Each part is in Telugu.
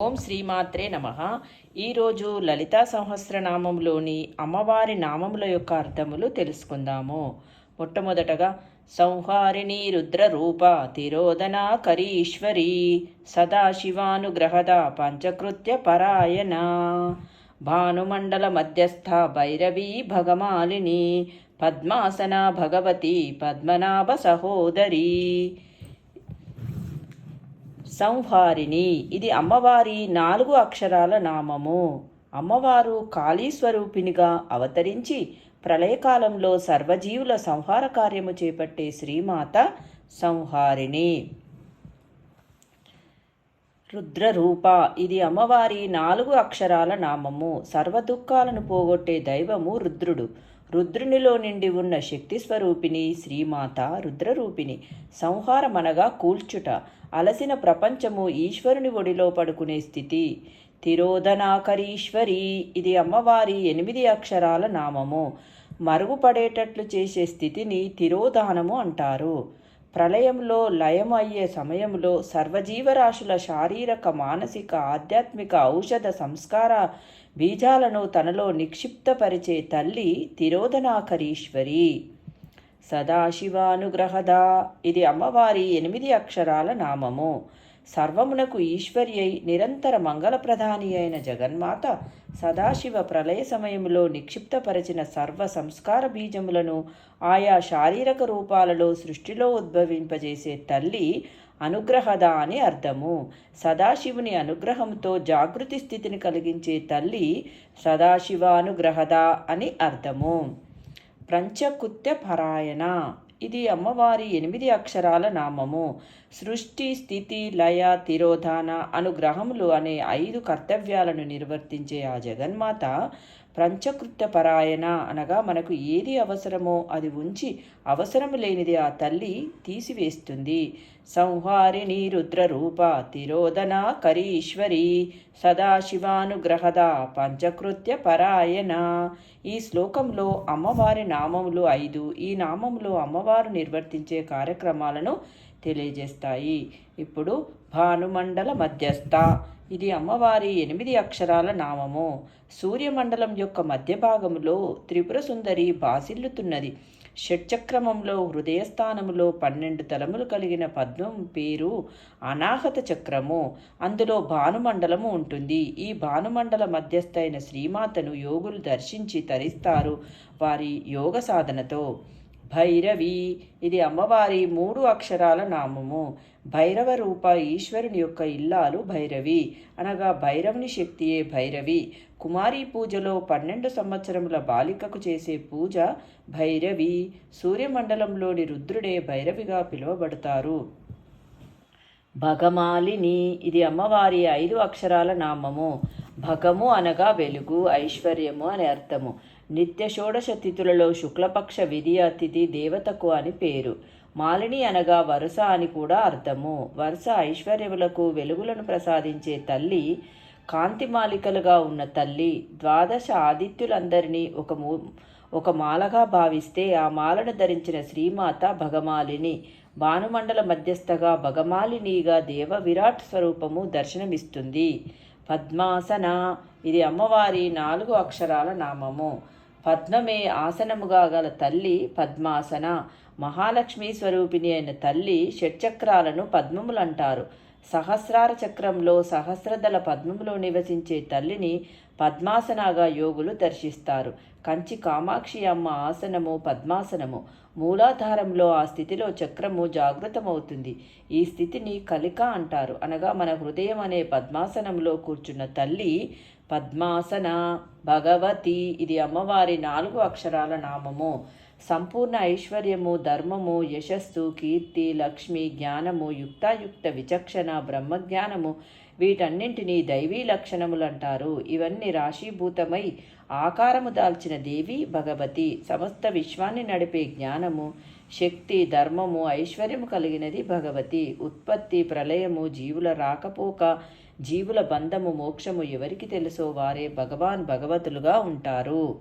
ఓం శ్రీమాత్రే నమ. ఈరోజు లలితా సహస్రనామంలోని అమ్మవారి నామముల యొక్క అర్థములు తెలుసుకుందాము. మొట్టమొదటగా సంహారిణి రుద్రరూప తిరోధన కరీశ్వరి సదాశివానుగ్రహద పంచకృత్య పరాయణ భానుమండల మధ్యస్థ భైరవీ భగమాలిని పద్మాసన భగవతి పద్మనాభ సహోదరి సంహారిణి. ఇది అమ్మవారి నాలుగు అక్షరాల నామము. అమ్మవారు కాళీ స్వరూపినిగా అవతరించి ప్రళయకాలంలో సర్వజీవుల సంహార కార్యము చేపట్టే శ్రీమాత సంహారిణి. రుద్రరూప. ఇది అమ్మవారి నాలుగు అక్షరాల నామము. సర్వ దుఃఖాలను పోగొట్టే దైవము రుద్రుడు. రుద్రునిలో నిండి ఉన్న శక్తి స్వరూపిణి శ్రీమాత రుద్రరూపిణి. సంహారమనగా కూల్చుట. అలసిన ప్రపంచము ఈశ్వరుని ఒడిలో పడుకునే స్థితి. తిరోధనాకరీశ్వరి ఇది అమ్మవారి ఎనిమిది అక్షరాల నామము. మరుగుపడేటట్లు చేసే స్థితిని తిరోధానము అంటారు. ప్రళయంలో లయం అయ్యే సమయంలో సర్వజీవరాశుల శారీరక మానసిక ఆధ్యాత్మిక ఔషధ సంస్కార బీజాలను తనలో నిక్షిప్తపరిచే తల్లి తిరోధనాకరీశ్వరి. సదాశివానుగ్రహద. ఇది అమ్మవారి ఎనిమిది అక్షరాల నామము. సర్వమునకు ఈశ్వరి అయి నిరంతర మంగళప్రధాని అయిన జగన్మాత సదాశివ ప్రళయ సమయంలో నిక్షిప్తపరచిన సర్వ సంస్కార బీజములను ఆయా శారీరక రూపాలలో సృష్టిలో ఉద్భవింపజేసే తల్లి అనుగ్రహద అని అర్థము. సదాశివుని అనుగ్రహంతో జాగృతి స్థితిని కలిగించే తల్లి సదాశివానుగ్రహద అని అర్థము. పంచకుత్య పరాయణ. ఇది అమ్మవారి ఎనిమిది అక్షరాల నామము. సృష్టి స్థితి లయ తిరోధాన అనుగ్రహములు అనే ఐదు కర్తవ్యాలను నిర్వర్తించే ఆ జగన్మాత పంచకృత్య పరాయణ అనగా మనకు ఏది అవసరమో అది ఉంచి అవసరం లేనిది ఆ తల్లి తీసివేస్తుంది. సంహారిణి రుద్రరూప తిరోధన కరీశ్వరి సదాశివానుగ్రహద పంచకృత్య పరాయణ ఈ శ్లోకంలో అమ్మవారి నామములు ఐదు. ఈ నామంలో అమ్మవారు నిర్వర్తించే కార్యక్రమాలను తెలియజేస్తాయి. ఇప్పుడు భానుమండల మధ్యస్థ ఇది అమ్మవారి ఎనిమిది అక్షరాల నామము. సూర్యమండలం యొక్క మధ్య భాగములో త్రిపుర సుందరి బాసిల్లుతున్నది. షట్చక్రమంలో హృదయస్థానములో పన్నెండు తలములు కలిగిన పద్మం పేరు అనాహత చక్రము. అందులో భానుమండలము ఉంటుంది. ఈ భానుమండల మధ్యస్థైన శ్రీమాతను యోగులు దర్శించి తరిస్తారు వారి యోగ సాధనతో. భైరవి ఇది అమ్మవారి మూడు అక్షరాల నామము. భైరవ రూప ఈశ్వరుని యొక్క ఇల్లాలు భైరవి. అనగా భైరవుని శక్తియే భైరవి. కుమారీ పూజలో పన్నెండు సంవత్సరముల బాలికకు చేసే పూజ భైరవి. సూర్యమండలంలోని రుద్రుడే భైరవిగా పిలువబడతారు. భగమాలిని ఇది అమ్మవారి ఐదు అక్షరాల నామము. భగము అనగా వెలుగు ఐశ్వర్యము అని అర్థము. నిత్య షోడశ తిథులలో శుక్లపక్ష విధియ తిథి దేవతకు అని పేరు. మాలిని అనగా వరుస అని కూడా అర్థము. వరుస ఐశ్వర్యములకు వెలుగులను ప్రసాదించే తల్లి కాంతిమాలికలుగా ఉన్న తల్లి ద్వాదశ ఆదిత్యులందరినీ ఒక మూ ఒక మాలగా భావిస్తే ఆ మాలను ధరించిన శ్రీమాత భగమాలిని. భానుమండల మధ్యస్థగా భగమాలినిగా దేవ విరాట్ స్వరూపము దర్శనమిస్తుంది. పద్మాసన. ఇది అమ్మవారి నాలుగు అక్షరాల నామము. పద్మమే ఆసనముగా గల తల్లి పద్మాసన. మహాలక్ష్మి స్వరూపిణి అయిన తల్లి షట్చక్రాలను పద్మములంటారు. సహస్రార చక్రంలో సహస్రదళ పద్మములో నివసించే తల్లిని పద్మాసనాగా యోగులు దర్శిస్తారు. కంచి కామాక్షి అమ్మ ఆసనము పద్మాసనము. మూలాధారంలో ఆ స్థితిలో చక్రము జాగృతమవుతుంది. ఈ స్థితిని కలిక అంటారు. అనగా మన హృదయం అనే పద్మాసనంలో కూర్చున్న తల్లి పద్మాసన భగవతి ఇది అమ్మవారి నాలుగు అక్షరాల నామము. సంపూర్ణ ఐశ్వర్యము ధర్మము యశస్సు కీర్తి లక్ష్మి జ్ఞానము యుక్తాయుక్త విచక్షణ బ్రహ్మజ్ఞానము వీటన్నింటినీ దైవీ లక్షణములు అంటారు ఇవన్నీ రాశీభూతమై ఆకారము దాల్చిన దేవి భగవతి. సమస్త విశ్వాన్ని నడిపే జ్ఞానము శక్తి ధర్మము ఐశ్వర్యము కలిగినది భగవతి. ఉత్పత్తి ప్రళయము జీవుల రాకపోక జీవుల బంధము మోక్షము ఎవరికి తెలుసో వారే భగవాన్ భగవతులుగా ఉంటారు.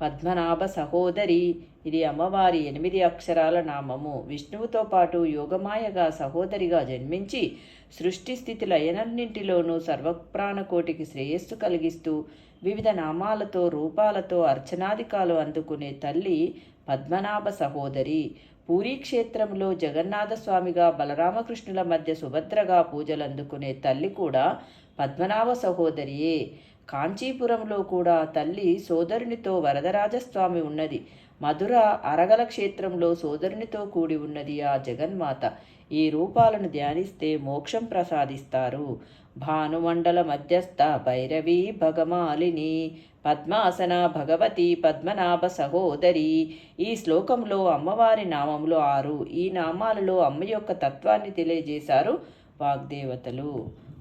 పద్మనాభ సహోదరి ఇది అమ్మవారి ఎనిమిది అక్షరాల నామము. విష్ణువుతో పాటు యోగమాయగా సహోదరిగా జన్మించి సృష్టి స్థితి లయనన్నింటిలోనూ సర్వప్రాణకోటికి శ్రేయస్సు కలిగిస్తూ వివిధ నామాలతో రూపాలతో అర్చనాధికాలు అందుకునే తల్లి పద్మనాభ సహోదరి. పూరీ క్షేత్రంలో జగన్నాథస్వామిగా బలరామకృష్ణుల మధ్య సుభద్రగా పూజలు అందుకునే తల్లి కూడా పద్మనాభ సహోదరియే. కాంచీపురంలో కూడా తల్లి సోదరునితో వరదరాజస్వామి ఉన్నది. మధుర అరగల క్షేత్రంలో సోదరునితో కూడి ఉన్నది ఆ జగన్మాత. ఈ రూపాలను ధ్యానిస్తే మోక్షం ప్రసాదిస్తారు. భానుమండల మధ్యస్థ భైరవి భగమాలిని పద్మాసన భగవతి పద్మనాభ సహోదరి. ఈ శ్లోకంలో అమ్మవారి నామములు ఆరు. ఈ నామాలలో అమ్మ యొక్క తత్వాన్ని తెలియజేశారు వాగ్దేవతలు.